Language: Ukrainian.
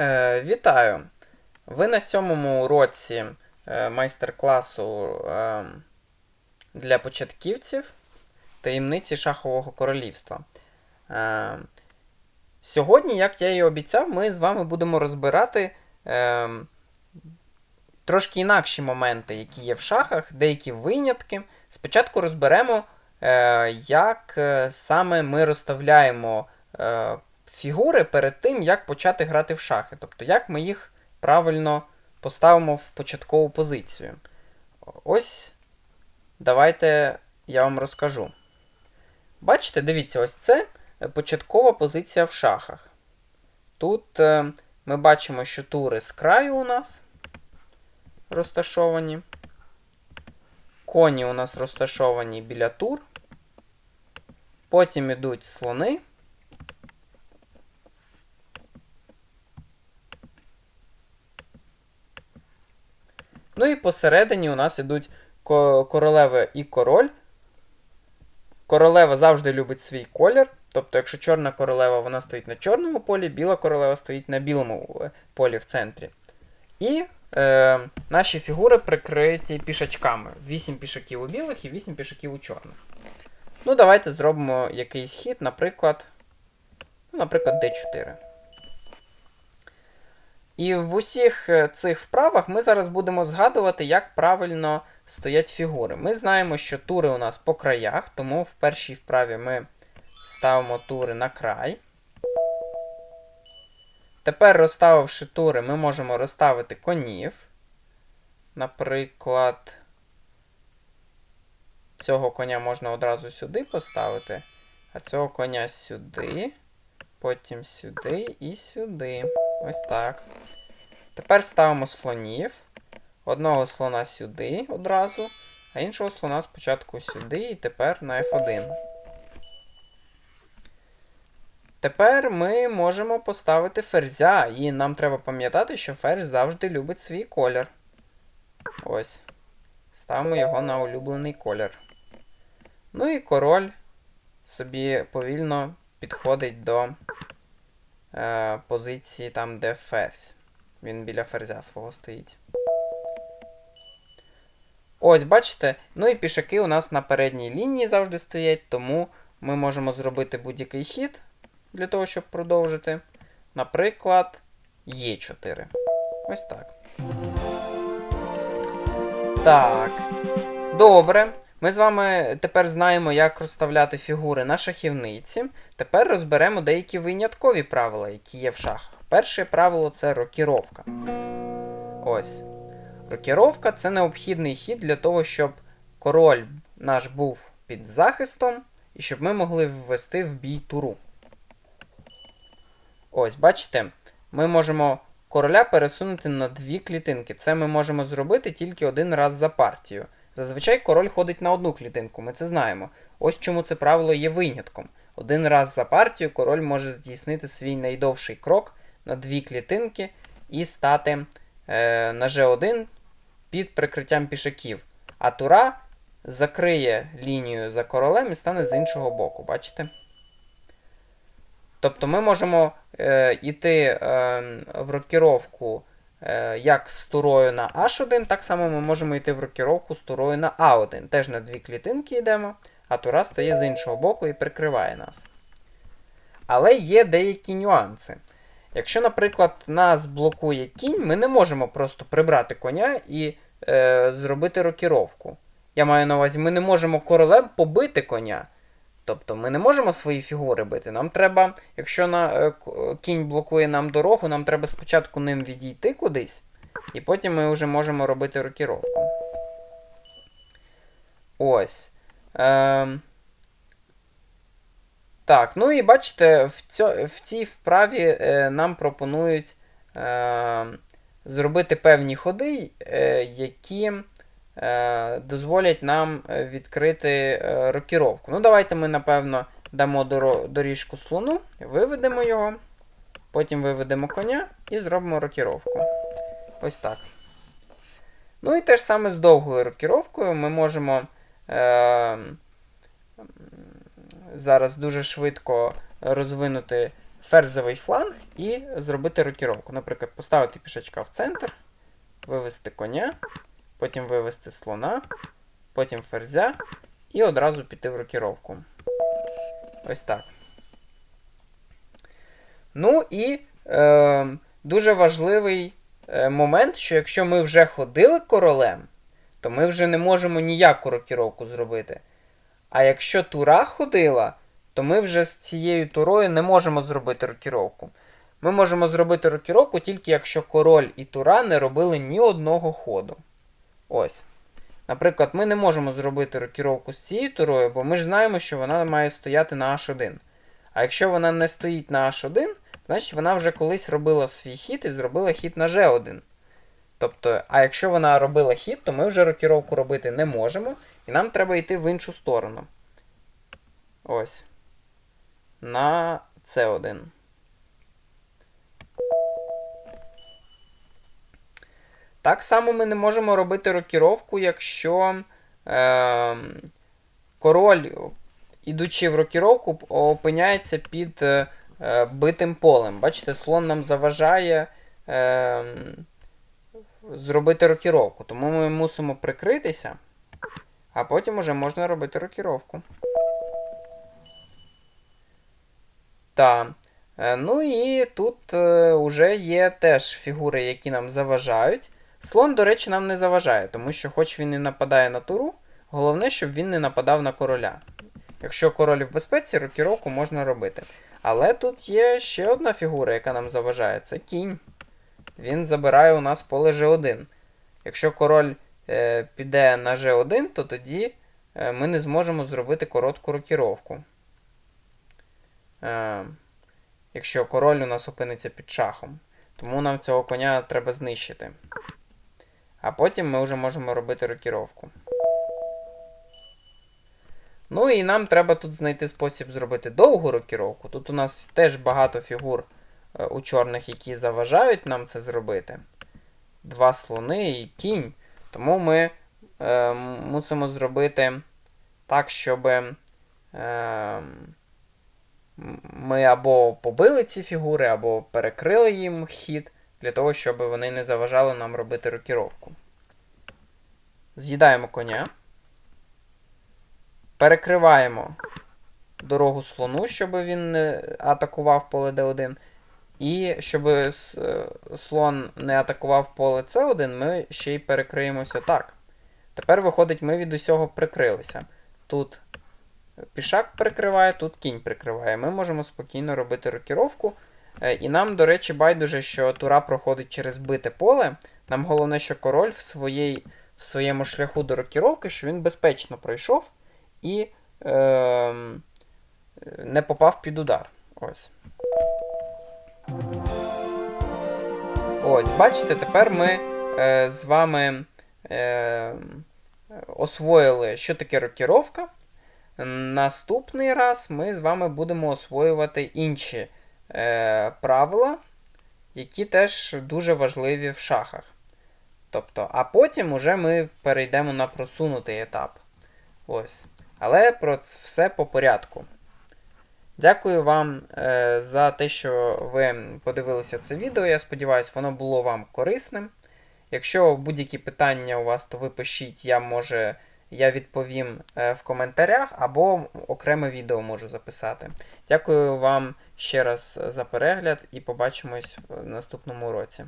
Е, вітаю! Ви на сьомому уроці е, майстер-класу е, для початківців таємниці шахового королівства. Сьогодні, як я і обіцяв, ми з вами будемо розбирати трошки інакші моменти, які є в шахах, деякі винятки. Спочатку розберемо, як саме ми розставляємо. Фігури перед тим, як почати грати в шахи. Тобто, як ми їх правильно поставимо в початкову позицію. Ось давайте я вам розкажу. Бачите, дивіться, ось це початкова позиція в шахах. Тут е, ми бачимо, що тури з краю у нас розташовані. Коні у нас розташовані біля тур. Потім йдуть слони. Ну і посередині у нас ідуть королева і король. Королева завжди любить свій колір. Тобто, якщо чорна королева вона стоїть на чорному полі, біла королева стоїть на білому е, полі в центрі. І е, наші фігури прикриті пішачками. 8 пішаків у білих і 8 пішаків у чорних. Ну, давайте зробимо якийсь хід, наприклад, ну, наприклад, D4. І в усіх е, цих вправах ми зараз будемо згадувати, як правильно стоять фігури. Ми знаємо, що тури у нас по краях, тому в першій вправі ми ставимо тури на край. Тепер, розставивши тури, ми можемо розставити конів. Наприклад, цього коня можна одразу сюди поставити, а цього коня сюди, потім сюди і сюди. Ось так. Тепер ставимо слонів. Одного слона сюди одразу, а іншого слона спочатку сюди і тепер на F1. Тепер ми можемо поставити ферзя, і нам треба пам'ятати, що ферзь завжди любить свій колір. Ось. Ставимо його на улюблений колір. Ну і король собі повільно підходить до е, позиції там, де ферзь. Він біля ферзя свого стоїть. Ось, бачите? Ну і пішаки у нас на передній лінії завжди стоять, тому ми можемо зробити будь-який хід для того, щоб продовжити. Наприклад, Е4. Ось так. Так. Добре. Ми з вами тепер знаємо, як розставляти фігури на шахівниці. Тепер розберемо деякі виняткові правила, які є в шахах. Перше правило це рокіровка. Ось. Рокіровка це необхідний хід для того, щоб король наш був під захистом, і щоб ми могли ввести в бій туру. Ось, бачите, ми можемо короля пересунути на дві клітинки. Це ми можемо зробити тільки один раз за партію. Зазвичай король ходить на одну клітинку, ми це знаємо. Ось чому це правило є винятком. Один раз за партію король може здійснити свій найдовший крок на дві клітинки і стати е, на G1 під прикриттям пішаків. А тура закриє лінію за королем і стане з іншого боку, бачите? Тобто ми можемо е, йти е, в рокіровку як з турою на H1, так само ми можемо йти в рокіровку з на А1. Теж на дві клітинки йдемо, а тура стає з іншого боку і прикриває нас. Але є деякі нюанси. Якщо, наприклад, нас блокує кінь, ми не можемо просто прибрати коня і е, зробити рокіровку. Я маю на увазі, ми не можемо королем побити коня. Тобто ми не можемо свої фігури бити. Нам треба, якщо на, е, кінь блокує нам дорогу, нам треба спочатку ним відійти кудись, і потім ми вже можемо робити рокіровку. Ось. Ем. Так, ну і бачите, в, цьо, в цій вправі е, нам пропонують е, зробити певні ходи, е, які е, дозволять нам е, відкрити е, рокіровку. Ну, давайте ми, напевно, дамо доріжку слону, виведемо його, потім виведемо коня і зробимо рокіровку. Ось так. Ну і те ж саме з довгою рокіровкою ми можемо. Е, зараз дуже швидко розвинути ферзовий фланг і зробити рокіровку. Наприклад, поставити пішачка в центр, вивести коня, потім вивести слона, потім ферзя і одразу піти в рокіровку. Ось так. Ну і е, дуже важливий е, момент, що якщо ми вже ходили королем, то ми вже не можемо ніяку рокіровку зробити. А якщо тура ходила, то ми вже з цією турою не можемо зробити рокіровку. Ми можемо зробити рокіровку тільки якщо король і тура не робили ні одного ходу. Ось. Наприклад, ми не можемо зробити рокіровку з цією турою, бо ми ж знаємо, що вона має стояти на H1. А якщо вона не стоїть на H1, значить вона вже колись робила свій хід і зробила хід на G1. Тобто, а якщо вона робила хід, то ми вже рокіровку робити не можемо, і нам треба йти в іншу сторону. Ось. На C1. Так само ми не можемо робити рокіровку, якщо е, король, ідучи в рокіровку, опиняється під е, битим полем. Бачите, слон нам заважає е, зробити рокіровку. Тому ми мусимо прикритися, а потім уже можна робити рокіровку. Так. Ну і тут вже є теж фігури, які нам заважають. Слон, до речі, нам не заважає, тому що, хоч він і нападає на туру, головне, щоб він не нападав на короля. Якщо король в безпеці, рокіровку можна робити. Але тут є ще одна фігура, яка нам заважає це кінь. Він забирає у нас поле G1. Якщо король е, піде на G1, то тоді е, ми не зможемо зробити коротку рокіровку. Е, якщо король у нас опиниться під шахом. Тому нам цього коня треба знищити. А потім ми вже можемо робити рокіровку. Ну і нам треба тут знайти спосіб зробити довгу рокіровку. Тут у нас теж багато фігур е, у чорних, які заважають нам це зробити. Два слони і кінь. Тому ми е, мусимо зробити так, щоб е, ми або побили ці фігури, або перекрили їм хід для того, щоб вони не заважали нам робити рокіровку. З'їдаємо коня. Перекриваємо дорогу слону, щоб він не атакував поле D1. І щоб слон не атакував поле С1, ми ще й перекриємося так. Тепер, виходить, ми від усього прикрилися. Тут пішак прикриває, тут кінь прикриває. Ми можемо спокійно робити рокіровку. Е, і нам, до речі, байдуже, що тура проходить через бите поле. Нам головне, що король в своїй, в своєму шляху до рокіровки, що він безпечно пройшов і е, не попав під удар. Ось. Ось, бачите, тепер ми е, з вами е, освоїли, що таке рокіровка. Наступний раз ми з вами будемо освоювати інші е, правила, які теж дуже важливі в шахах. Тобто, А потім уже ми перейдемо на просунутий етап. Ось. Але про все по порядку. Дякую вам е, за те, що ви подивилися це відео. Я сподіваюся, воно було вам корисним. Якщо будь-які питання у вас, то ви пишіть, я може я відповім е, в коментарях або окреме відео можу записати. Дякую вам ще раз за перегляд і побачимось в наступному уроці.